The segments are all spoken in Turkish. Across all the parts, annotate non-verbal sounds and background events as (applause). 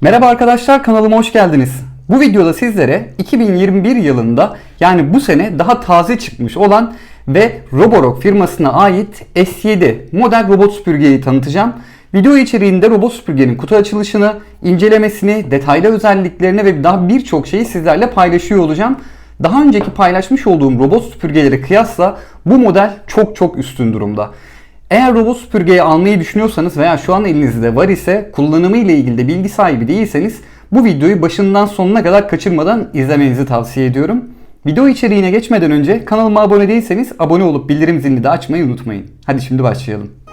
Merhaba arkadaşlar kanalıma hoş geldiniz. Bu videoda sizlere 2021 yılında yani bu sene daha taze çıkmış olan ve Roborock firmasına ait S7 model robot süpürgeyi tanıtacağım. Video içeriğinde robot süpürgenin kutu açılışını, incelemesini, detaylı özelliklerini ve daha birçok şeyi sizlerle paylaşıyor olacağım. Daha önceki paylaşmış olduğum robot süpürgelere kıyasla bu model çok çok üstün durumda. Eğer robot süpürgeyi almayı düşünüyorsanız veya şu an elinizde var ise kullanımı ile ilgili de bilgi sahibi değilseniz bu videoyu başından sonuna kadar kaçırmadan izlemenizi tavsiye ediyorum. Video içeriğine geçmeden önce kanalıma abone değilseniz abone olup bildirim zilini de açmayı unutmayın. Hadi şimdi başlayalım.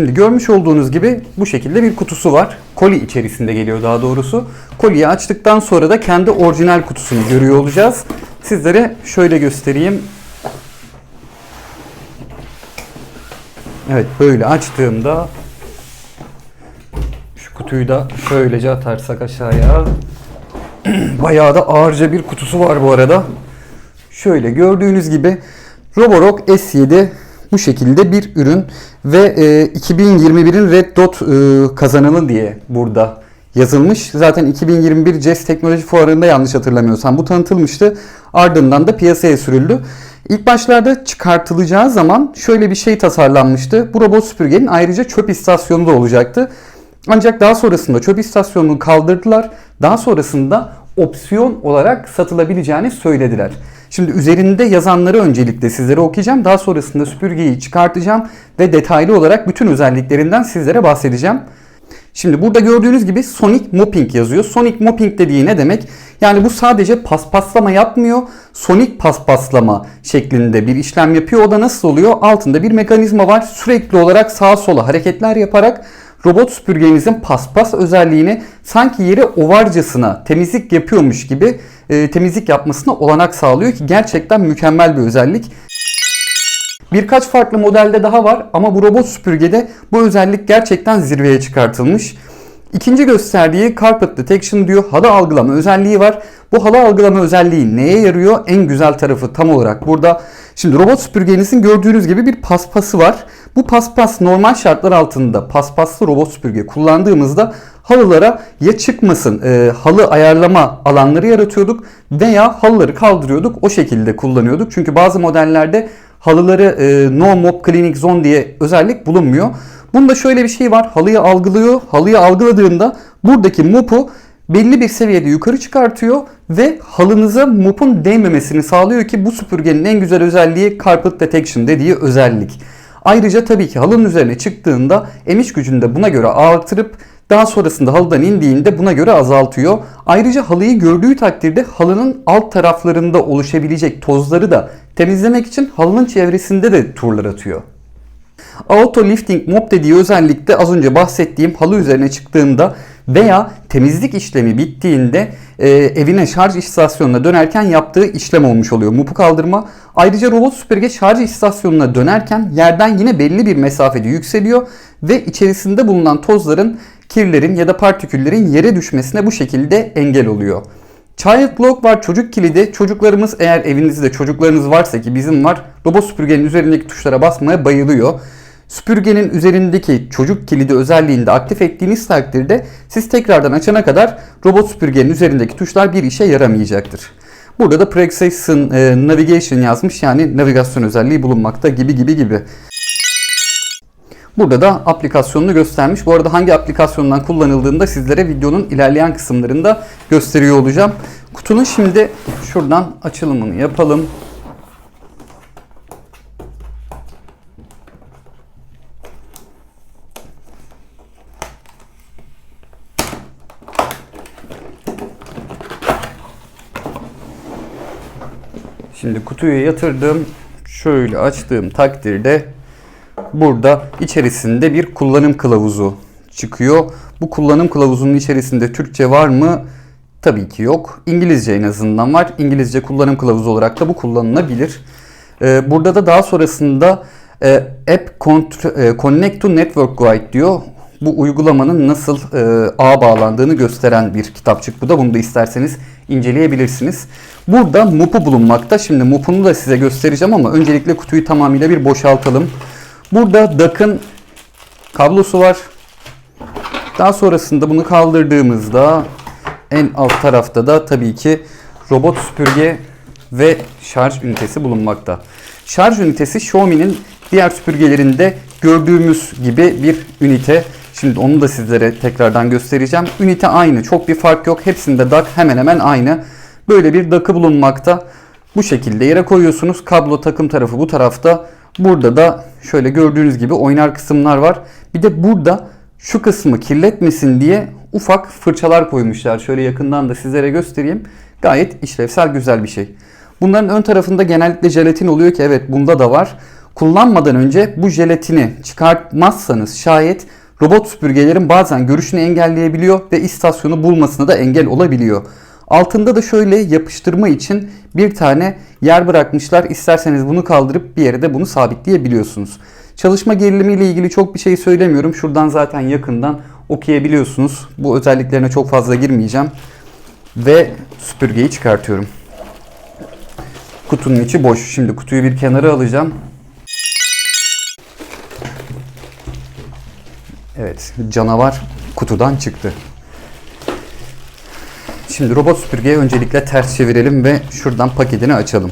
Şimdi görmüş olduğunuz gibi bu şekilde bir kutusu var. Koli içerisinde geliyor daha doğrusu. Koliyi açtıktan sonra da kendi orijinal kutusunu görüyor olacağız. Sizlere şöyle göstereyim. Evet böyle açtığımda şu kutuyu da şöylece atarsak aşağıya. (clears throat) Bayağı da ağırca bir kutusu var bu arada. Şöyle gördüğünüz gibi Roborock S7 bu şekilde bir ürün ve e, 2021'in Red Dot e, kazananı diye burada yazılmış. Zaten 2021 CES Teknoloji Fuarı'nda yanlış hatırlamıyorsam bu tanıtılmıştı. Ardından da piyasaya sürüldü. İlk başlarda çıkartılacağı zaman şöyle bir şey tasarlanmıştı. Bu robot süpürgenin ayrıca çöp istasyonu da olacaktı. Ancak daha sonrasında çöp istasyonunu kaldırdılar. Daha sonrasında opsiyon olarak satılabileceğini söylediler. Şimdi üzerinde yazanları öncelikle sizlere okuyacağım. Daha sonrasında süpürgeyi çıkartacağım ve detaylı olarak bütün özelliklerinden sizlere bahsedeceğim. Şimdi burada gördüğünüz gibi Sonic Mopping yazıyor. Sonic Mopping dediği ne demek? Yani bu sadece paspaslama yapmıyor. Sonic paspaslama şeklinde bir işlem yapıyor. O da nasıl oluyor? Altında bir mekanizma var. Sürekli olarak sağa sola hareketler yaparak robot süpürgenizin paspas özelliğini sanki yeri ovarcasına temizlik yapıyormuş gibi e, temizlik yapmasına olanak sağlıyor ki gerçekten mükemmel bir özellik. Birkaç farklı modelde daha var ama bu robot süpürgede bu özellik gerçekten zirveye çıkartılmış. İkinci gösterdiği Carpet Detection diyor. Halı algılama özelliği var. Bu halı algılama özelliği neye yarıyor? En güzel tarafı tam olarak burada. Şimdi robot süpürgenizin gördüğünüz gibi bir paspası var. Bu paspas normal şartlar altında paspaslı robot süpürge kullandığımızda halılara ya çıkmasın e, halı ayarlama alanları yaratıyorduk veya halıları kaldırıyorduk o şekilde kullanıyorduk. Çünkü bazı modellerde halıları e, no mop cleaning zone diye özellik bulunmuyor. Bunda şöyle bir şey var. Halıyı algılıyor. Halıyı algıladığında buradaki mopu belli bir seviyede yukarı çıkartıyor ve halınıza mopun değmemesini sağlıyor ki bu süpürgenin en güzel özelliği carpet detection dediği özellik. Ayrıca tabii ki halının üzerine çıktığında emiş gücünü de buna göre artırıp daha sonrasında halıdan indiğinde buna göre azaltıyor. Ayrıca halıyı gördüğü takdirde halının alt taraflarında oluşabilecek tozları da temizlemek için halının çevresinde de turlar atıyor. Auto Lifting Mop dediği özellikte az önce bahsettiğim halı üzerine çıktığında veya temizlik işlemi bittiğinde e, evine şarj istasyonuna dönerken yaptığı işlem olmuş oluyor. Mopu kaldırma. Ayrıca robot süpürge şarj istasyonuna dönerken yerden yine belli bir mesafede yükseliyor ve içerisinde bulunan tozların, kirlerin ya da partiküllerin yere düşmesine bu şekilde engel oluyor. Child Lock var çocuk kilidi. Çocuklarımız eğer evinizde çocuklarınız varsa ki bizim var robot süpürgenin üzerindeki tuşlara basmaya bayılıyor. Süpürgenin üzerindeki çocuk kilidi özelliğini de aktif ettiğiniz takdirde siz tekrardan açana kadar robot süpürgenin üzerindeki tuşlar bir işe yaramayacaktır. Burada da Precision e, Navigation yazmış yani navigasyon özelliği bulunmakta gibi gibi gibi. Burada da aplikasyonunu göstermiş. Bu arada hangi aplikasyondan kullanıldığını da sizlere videonun ilerleyen kısımlarında gösteriyor olacağım. Kutunun şimdi şuradan açılımını yapalım. Şimdi kutuyu yatırdım. Şöyle açtığım takdirde burada içerisinde bir kullanım kılavuzu çıkıyor. Bu kullanım kılavuzunun içerisinde Türkçe var mı? Tabii ki yok. İngilizce en azından var. İngilizce kullanım kılavuzu olarak da bu kullanılabilir. Ee, burada da daha sonrasında e, App e, Connect to Network Guide diyor. Bu uygulamanın nasıl e, ağa bağlandığını gösteren bir kitapçık bu da. Bunu da isterseniz inceleyebilirsiniz. Burada mupu bulunmakta. Şimdi mupunu da size göstereceğim ama öncelikle kutuyu tamamıyla bir boşaltalım. Burada DAC'ın kablosu var. Daha sonrasında bunu kaldırdığımızda en alt tarafta da tabii ki robot süpürge ve şarj ünitesi bulunmakta. Şarj ünitesi Xiaomi'nin diğer süpürgelerinde gördüğümüz gibi bir ünite. Şimdi onu da sizlere tekrardan göstereceğim. Ünite aynı. Çok bir fark yok. Hepsinde DAC hemen hemen aynı. Böyle bir DAC'ı bulunmakta. Bu şekilde yere koyuyorsunuz. Kablo takım tarafı bu tarafta. Burada da şöyle gördüğünüz gibi oynar kısımlar var. Bir de burada şu kısmı kirletmesin diye ufak fırçalar koymuşlar. Şöyle yakından da sizlere göstereyim. Gayet işlevsel güzel bir şey. Bunların ön tarafında genellikle jelatin oluyor ki evet bunda da var. Kullanmadan önce bu jelatini çıkartmazsanız şayet robot süpürgelerin bazen görüşünü engelleyebiliyor ve istasyonu bulmasına da engel olabiliyor. Altında da şöyle yapıştırma için bir tane yer bırakmışlar. İsterseniz bunu kaldırıp bir yere de bunu sabitleyebiliyorsunuz. Çalışma gerilimi ile ilgili çok bir şey söylemiyorum. Şuradan zaten yakından okuyabiliyorsunuz. Bu özelliklerine çok fazla girmeyeceğim. Ve süpürgeyi çıkartıyorum. Kutunun içi boş. Şimdi kutuyu bir kenara alacağım. Evet, canavar kutudan çıktı. Şimdi robot süpürgeyi öncelikle ters çevirelim ve şuradan paketini açalım.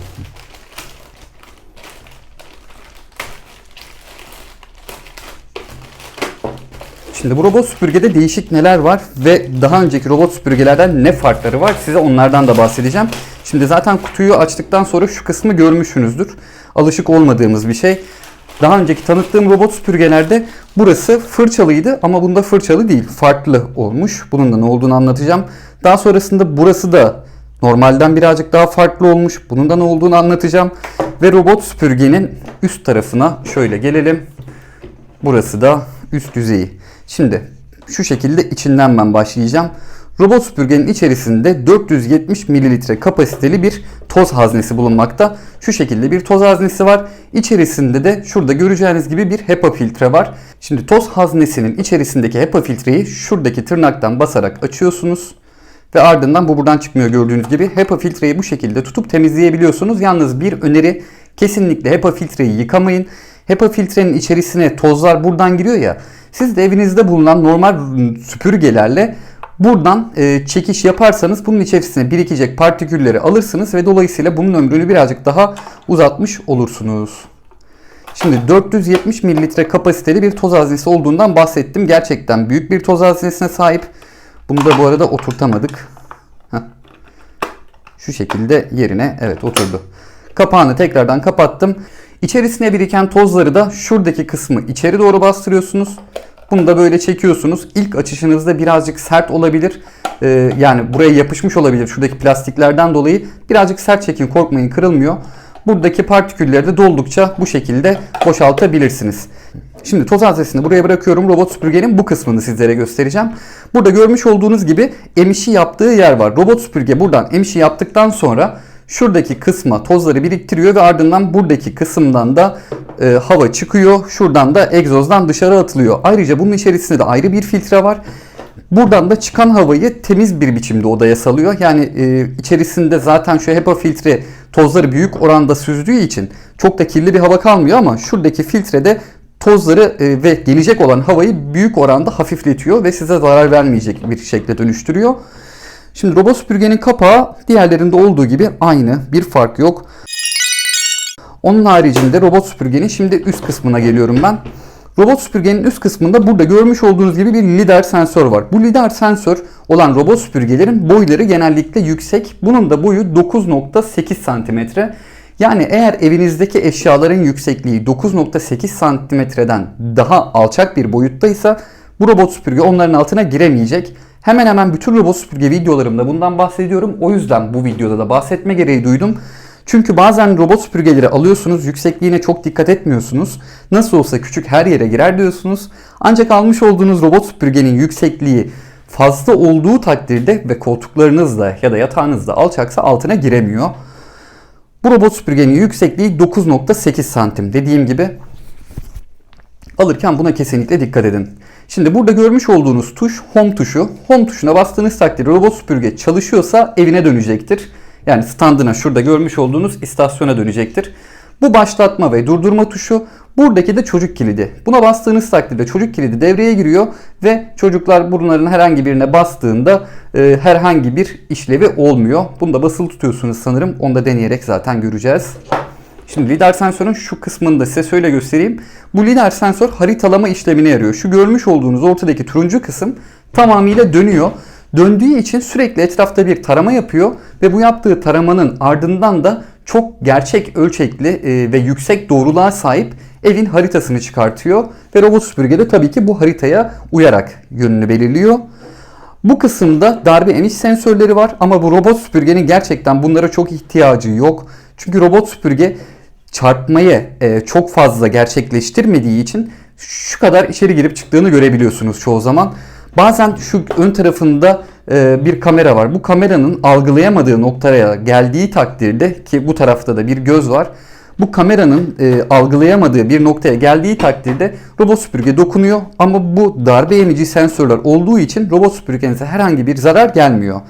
Şimdi bu robot süpürgede değişik neler var ve daha önceki robot süpürgelerden ne farkları var size onlardan da bahsedeceğim. Şimdi zaten kutuyu açtıktan sonra şu kısmı görmüşsünüzdür. Alışık olmadığımız bir şey. Daha önceki tanıttığım robot süpürgelerde burası fırçalıydı ama bunda fırçalı değil. Farklı olmuş. Bunun da ne olduğunu anlatacağım. Daha sonrasında burası da normalden birazcık daha farklı olmuş. Bunun da ne olduğunu anlatacağım. Ve robot süpürgenin üst tarafına şöyle gelelim. Burası da üst yüzeyi. Şimdi şu şekilde içinden ben başlayacağım. Robot süpürgenin içerisinde 470 mililitre kapasiteli bir toz haznesi bulunmakta. Şu şekilde bir toz haznesi var. İçerisinde de şurada göreceğiniz gibi bir HEPA filtre var. Şimdi toz haznesinin içerisindeki HEPA filtreyi şuradaki tırnaktan basarak açıyorsunuz. Ve ardından bu buradan çıkmıyor gördüğünüz gibi. HEPA filtreyi bu şekilde tutup temizleyebiliyorsunuz. Yalnız bir öneri kesinlikle HEPA filtreyi yıkamayın. HEPA filtrenin içerisine tozlar buradan giriyor ya. Siz de evinizde bulunan normal süpürgelerle buradan e, çekiş yaparsanız bunun içerisine birikecek partikülleri alırsınız ve dolayısıyla bunun ömrünü birazcık daha uzatmış olursunuz. Şimdi 470 mililitre kapasiteli bir toz haznesi olduğundan bahsettim. Gerçekten büyük bir toz haznesine sahip. Bunu da bu arada oturtamadık. Şu şekilde yerine evet oturdu. Kapağını tekrardan kapattım. İçerisine biriken tozları da şuradaki kısmı içeri doğru bastırıyorsunuz. Bunu da böyle çekiyorsunuz. İlk açışınızda birazcık sert olabilir. Ee, yani buraya yapışmış olabilir şuradaki plastiklerden dolayı. Birazcık sert çekin korkmayın kırılmıyor. Buradaki partikülleri de doldukça bu şekilde boşaltabilirsiniz. Şimdi toz haznesini buraya bırakıyorum. Robot süpürgenin bu kısmını sizlere göstereceğim. Burada görmüş olduğunuz gibi emişi yaptığı yer var. Robot süpürge buradan emişi yaptıktan sonra şuradaki kısma tozları biriktiriyor ve ardından buradaki kısımdan da e, hava çıkıyor. Şuradan da egzozdan dışarı atılıyor. Ayrıca bunun içerisinde de ayrı bir filtre var. Buradan da çıkan havayı temiz bir biçimde odaya salıyor. Yani e, içerisinde zaten şu HEPA filtre tozları büyük oranda süzdüğü için çok da kirli bir hava kalmıyor ama şuradaki filtrede tozları e, ve gelecek olan havayı büyük oranda hafifletiyor ve size zarar vermeyecek bir şekilde dönüştürüyor. Şimdi robot süpürgenin kapağı diğerlerinde olduğu gibi aynı. Bir fark yok. Onun haricinde robot süpürgenin şimdi üst kısmına geliyorum ben. Robot süpürgenin üst kısmında burada görmüş olduğunuz gibi bir lidar sensör var. Bu lidar sensör olan robot süpürgelerin boyları genellikle yüksek. Bunun da boyu 9.8 santimetre. Yani eğer evinizdeki eşyaların yüksekliği 9.8 santimetreden daha alçak bir boyuttaysa bu robot süpürge onların altına giremeyecek. Hemen hemen bütün robot süpürge videolarımda bundan bahsediyorum. O yüzden bu videoda da bahsetme gereği duydum. Çünkü bazen robot süpürgeleri alıyorsunuz, yüksekliğine çok dikkat etmiyorsunuz. Nasıl olsa küçük her yere girer diyorsunuz. Ancak almış olduğunuz robot süpürgenin yüksekliği fazla olduğu takdirde ve koltuklarınızda ya da yatağınızda alçaksa altına giremiyor. Bu robot süpürgenin yüksekliği 9.8 santim. Dediğim gibi alırken buna kesinlikle dikkat edin. Şimdi burada görmüş olduğunuz tuş Home tuşu. Home tuşuna bastığınız takdirde robot süpürge çalışıyorsa evine dönecektir. Yani standına şurada görmüş olduğunuz istasyona dönecektir. Bu başlatma ve durdurma tuşu. Buradaki de çocuk kilidi. Buna bastığınız takdirde çocuk kilidi devreye giriyor ve çocuklar bunların herhangi birine bastığında e, herhangi bir işlevi olmuyor. Bunu da basılı tutuyorsunuz sanırım. Onu da deneyerek zaten göreceğiz. Şimdi lidar sensörün şu kısmını da size şöyle göstereyim. Bu lidar sensör haritalama işlemine yarıyor. Şu görmüş olduğunuz ortadaki turuncu kısım tamamıyla dönüyor. Döndüğü için sürekli etrafta bir tarama yapıyor ve bu yaptığı taramanın ardından da çok gerçek ölçekli e, ve yüksek doğruluğa sahip evin haritasını çıkartıyor ve robot süpürge de tabii ki bu haritaya uyarak yönünü belirliyor. Bu kısımda darbe emiş sensörleri var ama bu robot süpürgenin gerçekten bunlara çok ihtiyacı yok. Çünkü robot süpürge çarpmayı e, çok fazla gerçekleştirmediği için şu kadar içeri girip çıktığını görebiliyorsunuz çoğu zaman. Bazen şu ön tarafında e, bir kamera var. Bu kameranın algılayamadığı noktaya geldiği takdirde ki bu tarafta da bir göz var. Bu kameranın e, algılayamadığı bir noktaya geldiği takdirde robot süpürge dokunuyor ama bu darbe emici sensörler olduğu için robot süpürgenize herhangi bir zarar gelmiyor.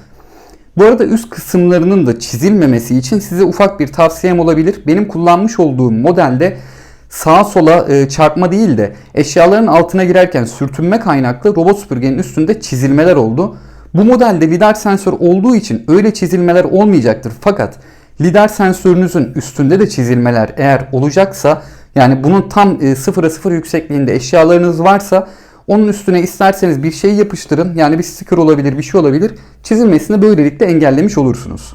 Bu arada üst kısımlarının da çizilmemesi için size ufak bir tavsiyem olabilir. Benim kullanmış olduğum modelde sağa sola e, çarpma değil de eşyaların altına girerken sürtünme kaynaklı robot süpürgenin üstünde çizilmeler oldu. Bu modelde lidar sensör olduğu için öyle çizilmeler olmayacaktır. Fakat lidar sensörünüzün üstünde de çizilmeler eğer olacaksa yani bunun tam e, sıfıra sıfır yüksekliğinde eşyalarınız varsa onun üstüne isterseniz bir şey yapıştırın. Yani bir sticker olabilir, bir şey olabilir. Çizilmesini böylelikle engellemiş olursunuz.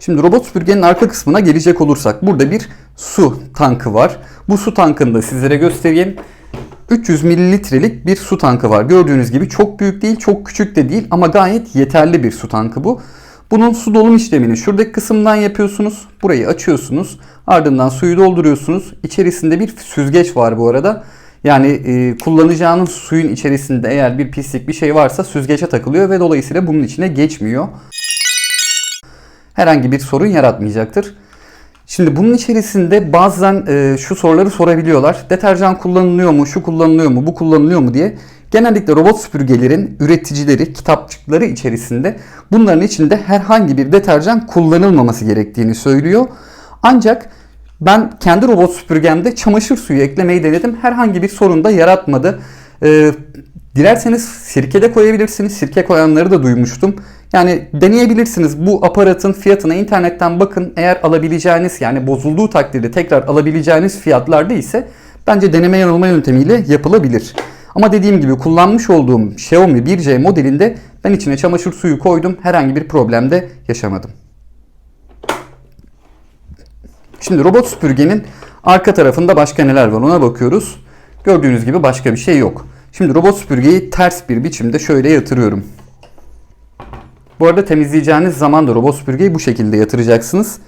Şimdi robot süpürgenin arka kısmına gelecek olursak burada bir su tankı var. Bu su tankını da sizlere göstereyim. 300 mililitrelik bir su tankı var. Gördüğünüz gibi çok büyük değil, çok küçük de değil ama gayet yeterli bir su tankı bu. Bunun su dolum işlemini şuradaki kısımdan yapıyorsunuz. Burayı açıyorsunuz. Ardından suyu dolduruyorsunuz. İçerisinde bir süzgeç var bu arada. Yani e, kullanacağınız suyun içerisinde eğer bir pislik bir şey varsa süzgece takılıyor ve dolayısıyla bunun içine geçmiyor. Herhangi bir sorun yaratmayacaktır. Şimdi bunun içerisinde bazen e, şu soruları sorabiliyorlar. Deterjan kullanılıyor mu, şu kullanılıyor mu, bu kullanılıyor mu diye. Genellikle robot süpürgelerin üreticileri, kitapçıkları içerisinde bunların içinde herhangi bir deterjan kullanılmaması gerektiğini söylüyor. Ancak ben kendi robot süpürgemde çamaşır suyu eklemeyi denedim. Herhangi bir sorun da yaratmadı. Ee, dilerseniz sirke de koyabilirsiniz. Sirke koyanları da duymuştum. Yani deneyebilirsiniz. Bu aparatın fiyatına internetten bakın. Eğer alabileceğiniz yani bozulduğu takdirde tekrar alabileceğiniz fiyatlarda ise bence deneme yanılma yöntemiyle yapılabilir. Ama dediğim gibi kullanmış olduğum Xiaomi 1C modelinde ben içine çamaşır suyu koydum. Herhangi bir problem de yaşamadım. Şimdi robot süpürgenin arka tarafında başka neler var ona bakıyoruz. Gördüğünüz gibi başka bir şey yok. Şimdi robot süpürgeyi ters bir biçimde şöyle yatırıyorum. Bu arada temizleyeceğiniz zaman da robot süpürgeyi bu şekilde yatıracaksınız.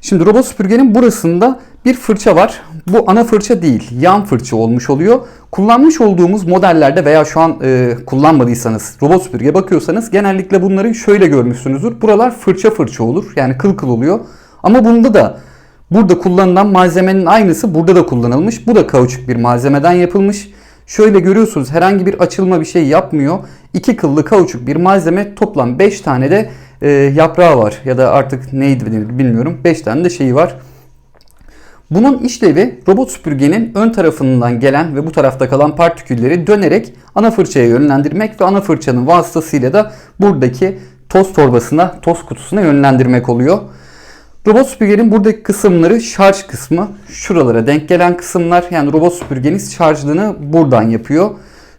Şimdi robot süpürgenin burasında bir fırça var. Bu ana fırça değil, yan fırça olmuş oluyor. Kullanmış olduğumuz modellerde veya şu an e, kullanmadıysanız robot süpürge bakıyorsanız genellikle bunları şöyle görmüşsünüzdür. Buralar fırça fırça olur. Yani kıl kıl oluyor. Ama bunda da burada kullanılan malzemenin aynısı burada da kullanılmış. Bu da kauçuk bir malzemeden yapılmış. Şöyle görüyorsunuz herhangi bir açılma bir şey yapmıyor. İki kıllı kauçuk bir malzeme toplam 5 tane de e, yaprağı var. Ya da artık neydi bilmiyorum. 5 tane de şeyi var. Bunun işlevi robot süpürgenin ön tarafından gelen ve bu tarafta kalan partikülleri dönerek ana fırçaya yönlendirmek ve ana fırçanın vasıtasıyla da buradaki toz torbasına, toz kutusuna yönlendirmek oluyor. Robot süpürgenin buradaki kısımları şarj kısmı. Şuralara denk gelen kısımlar. Yani robot süpürgeniz şarjlığını buradan yapıyor.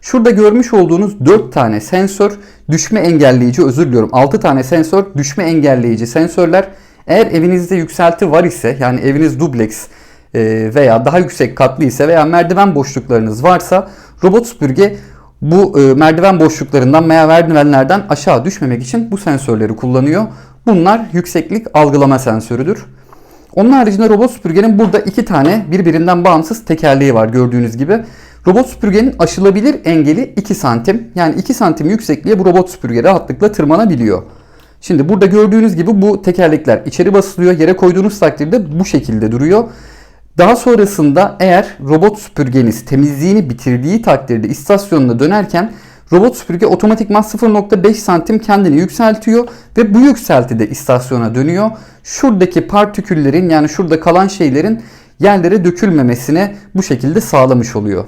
Şurada görmüş olduğunuz 4 tane sensör düşme engelleyici özür diliyorum 6 tane sensör düşme engelleyici sensörler. Eğer evinizde yükselti var ise yani eviniz dubleks e, veya daha yüksek katlı ise veya merdiven boşluklarınız varsa robot süpürge bu e, merdiven boşluklarından veya merdivenlerden aşağı düşmemek için bu sensörleri kullanıyor. Bunlar yükseklik algılama sensörüdür. Onun haricinde robot süpürgenin burada iki tane birbirinden bağımsız tekerleği var gördüğünüz gibi. Robot süpürgenin aşılabilir engeli 2 santim. Yani 2 santim yüksekliğe bu robot süpürge rahatlıkla tırmanabiliyor. Şimdi burada gördüğünüz gibi bu tekerlekler içeri basılıyor. Yere koyduğunuz takdirde bu şekilde duruyor. Daha sonrasında eğer robot süpürgeniz temizliğini bitirdiği takdirde istasyonuna dönerken robot süpürge otomatikman 0.5 santim kendini yükseltiyor ve bu yükseltide istasyona dönüyor. Şuradaki partiküllerin yani şurada kalan şeylerin yerlere dökülmemesine bu şekilde sağlamış oluyor.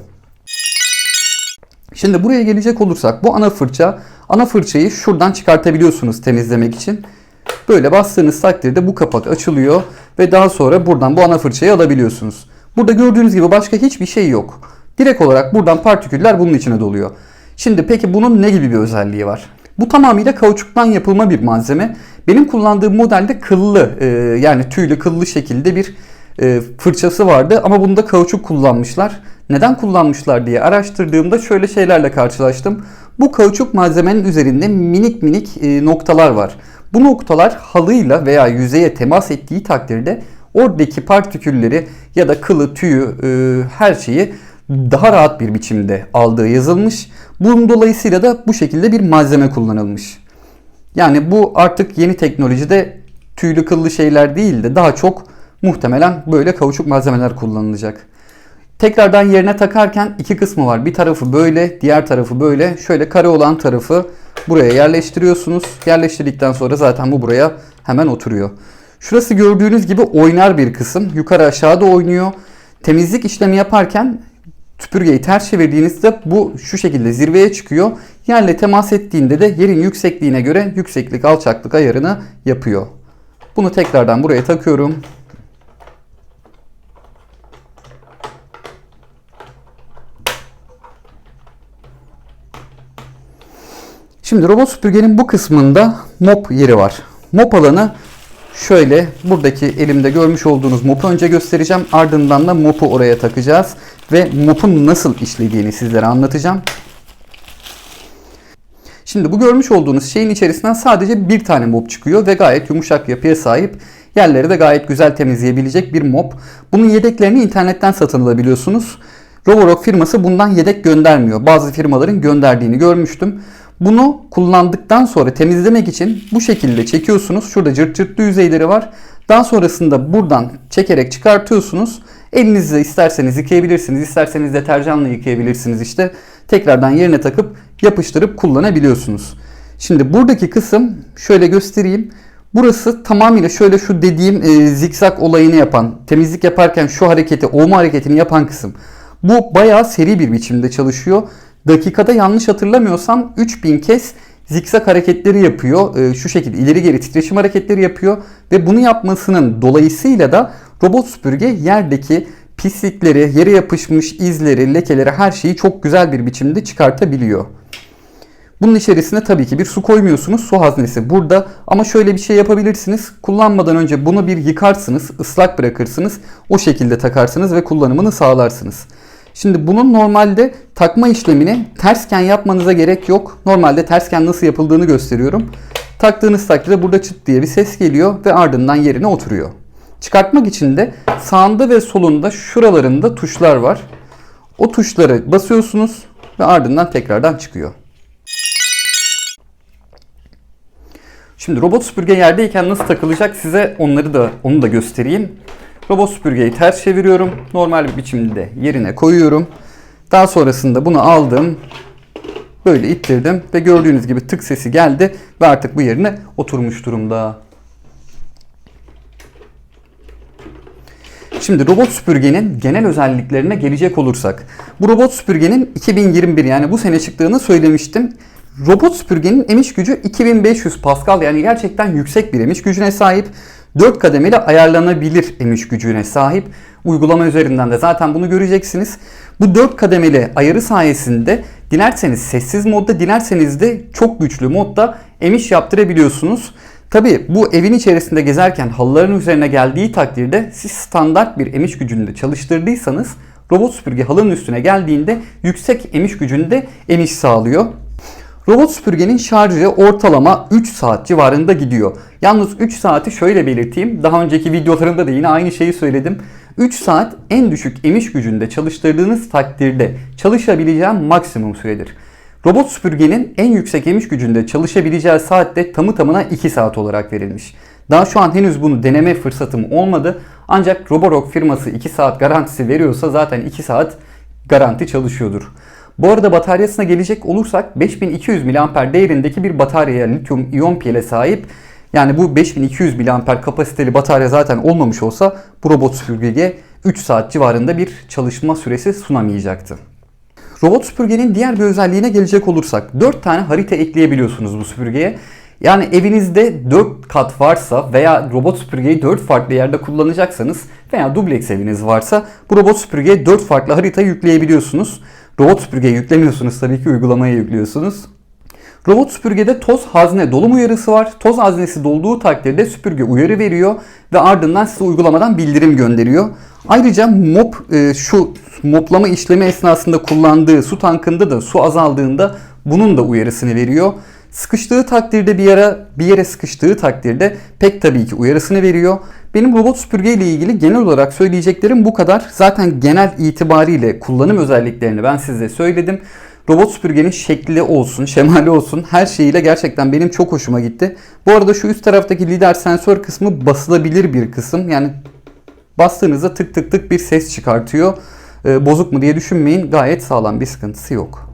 Şimdi buraya gelecek olursak bu ana fırça, ana fırçayı şuradan çıkartabiliyorsunuz temizlemek için. Böyle bastığınız takdirde bu kapak açılıyor ve daha sonra buradan bu ana fırçayı alabiliyorsunuz. Burada gördüğünüz gibi başka hiçbir şey yok. Direkt olarak buradan partiküller bunun içine doluyor. Şimdi peki bunun ne gibi bir özelliği var? Bu tamamıyla kauçuktan yapılma bir malzeme. Benim kullandığım modelde kıllı e, yani tüylü kıllı şekilde bir e, fırçası vardı ama bunda kauçuk kullanmışlar. Neden kullanmışlar diye araştırdığımda şöyle şeylerle karşılaştım. Bu kauçuk malzemenin üzerinde minik minik e, noktalar var. Bu noktalar halıyla veya yüzeye temas ettiği takdirde oradaki partikülleri ya da kılı, tüyü, e, her şeyi daha rahat bir biçimde aldığı yazılmış. Bunun dolayısıyla da bu şekilde bir malzeme kullanılmış. Yani bu artık yeni teknolojide tüylü kıllı şeyler değil de daha çok muhtemelen böyle kauçuk malzemeler kullanılacak. Tekrardan yerine takarken iki kısmı var. Bir tarafı böyle, diğer tarafı böyle. Şöyle kare olan tarafı buraya yerleştiriyorsunuz. Yerleştirdikten sonra zaten bu buraya hemen oturuyor. Şurası gördüğünüz gibi oynar bir kısım. Yukarı aşağıda oynuyor. Temizlik işlemi yaparken süpürgeyi ters çevirdiğinizde bu şu şekilde zirveye çıkıyor. Yerle temas ettiğinde de yerin yüksekliğine göre yükseklik alçaklık ayarını yapıyor. Bunu tekrardan buraya takıyorum. Şimdi robot süpürgenin bu kısmında mop yeri var. Mop alanı şöyle buradaki elimde görmüş olduğunuz mopu önce göstereceğim. Ardından da mopu oraya takacağız. Ve mopun nasıl işlediğini sizlere anlatacağım. Şimdi bu görmüş olduğunuz şeyin içerisinden sadece bir tane mop çıkıyor ve gayet yumuşak yapıya sahip. Yerleri de gayet güzel temizleyebilecek bir mop. Bunun yedeklerini internetten satın alabiliyorsunuz. Roborock firması bundan yedek göndermiyor. Bazı firmaların gönderdiğini görmüştüm. Bunu kullandıktan sonra temizlemek için bu şekilde çekiyorsunuz. Şurada cırt cırtlı yüzeyleri var. Daha sonrasında buradan çekerek çıkartıyorsunuz. Elinizle isterseniz yıkayabilirsiniz. isterseniz deterjanla yıkayabilirsiniz işte. Tekrardan yerine takıp yapıştırıp kullanabiliyorsunuz. Şimdi buradaki kısım şöyle göstereyim. Burası tamamıyla şöyle şu dediğim e, zikzak olayını yapan, temizlik yaparken şu hareketi, ovma hareketini yapan kısım. Bu bayağı seri bir biçimde çalışıyor. Dakikada yanlış hatırlamıyorsam 3000 kez zikzak hareketleri yapıyor. E, şu şekilde ileri geri titreşim hareketleri yapıyor. Ve bunu yapmasının dolayısıyla da robot süpürge yerdeki pislikleri, yere yapışmış izleri, lekeleri her şeyi çok güzel bir biçimde çıkartabiliyor. Bunun içerisine tabii ki bir su koymuyorsunuz. Su haznesi burada. Ama şöyle bir şey yapabilirsiniz. Kullanmadan önce bunu bir yıkarsınız, ıslak bırakırsınız. O şekilde takarsınız ve kullanımını sağlarsınız. Şimdi bunun normalde takma işlemini tersken yapmanıza gerek yok. Normalde tersken nasıl yapıldığını gösteriyorum. Taktığınız takdirde burada çıt diye bir ses geliyor ve ardından yerine oturuyor. Çıkartmak için de sağında ve solunda şuralarında tuşlar var. O tuşları basıyorsunuz ve ardından tekrardan çıkıyor. Şimdi robot süpürge yerdeyken nasıl takılacak size onları da onu da göstereyim. Robot süpürgeyi ters çeviriyorum. Normal bir biçimde yerine koyuyorum. Daha sonrasında bunu aldım. Böyle ittirdim ve gördüğünüz gibi tık sesi geldi ve artık bu yerine oturmuş durumda. Şimdi robot süpürgenin genel özelliklerine gelecek olursak. Bu robot süpürgenin 2021 yani bu sene çıktığını söylemiştim. Robot süpürgenin emiş gücü 2500 Pascal yani gerçekten yüksek bir emiş gücüne sahip. 4 kademeli ayarlanabilir emiş gücüne sahip. Uygulama üzerinden de zaten bunu göreceksiniz. Bu 4 kademeli ayarı sayesinde dilerseniz sessiz modda dilerseniz de çok güçlü modda emiş yaptırabiliyorsunuz. Tabi bu evin içerisinde gezerken halıların üzerine geldiği takdirde siz standart bir emiş gücünde çalıştırdıysanız robot süpürge halının üstüne geldiğinde yüksek emiş gücünde emiş sağlıyor. Robot süpürgenin şarjı ortalama 3 saat civarında gidiyor. Yalnız 3 saati şöyle belirteyim. Daha önceki videolarımda da yine aynı şeyi söyledim. 3 saat en düşük emiş gücünde çalıştırdığınız takdirde çalışabileceğim maksimum süredir. Robot süpürgenin en yüksek emiş gücünde çalışabileceği saat de tamı tamına 2 saat olarak verilmiş. Daha şu an henüz bunu deneme fırsatım olmadı. Ancak Roborock firması 2 saat garantisi veriyorsa zaten 2 saat garanti çalışıyordur. Bu arada bataryasına gelecek olursak 5200 mAh değerindeki bir bataryaya lityum iyon pile sahip. Yani bu 5200 mAh kapasiteli batarya zaten olmamış olsa bu robot süpürgeye 3 saat civarında bir çalışma süresi sunamayacaktı. Robot süpürgenin diğer bir özelliğine gelecek olursak 4 tane harita ekleyebiliyorsunuz bu süpürgeye. Yani evinizde 4 kat varsa veya robot süpürgeyi 4 farklı yerde kullanacaksanız veya dubleks eviniz varsa bu robot süpürgeye 4 farklı harita yükleyebiliyorsunuz. Robot süpürgeyi yüklemiyorsunuz tabii ki uygulamaya yüklüyorsunuz. Robot süpürgede toz hazne dolum uyarısı var. Toz haznesi dolduğu takdirde süpürge uyarı veriyor ve ardından size uygulamadan bildirim gönderiyor. Ayrıca mop e, şu moplama işlemi esnasında kullandığı su tankında da su azaldığında bunun da uyarısını veriyor. Sıkıştığı takdirde bir yere bir yere sıkıştığı takdirde pek tabii ki uyarısını veriyor. Benim robot süpürge ile ilgili genel olarak söyleyeceklerim bu kadar. Zaten genel itibariyle kullanım özelliklerini ben size söyledim. Robot süpürgenin şekli olsun, şemali olsun her şeyiyle gerçekten benim çok hoşuma gitti. Bu arada şu üst taraftaki lider sensör kısmı basılabilir bir kısım. Yani bastığınızda tık tık tık bir ses çıkartıyor. Ee, bozuk mu diye düşünmeyin. Gayet sağlam bir sıkıntısı yok.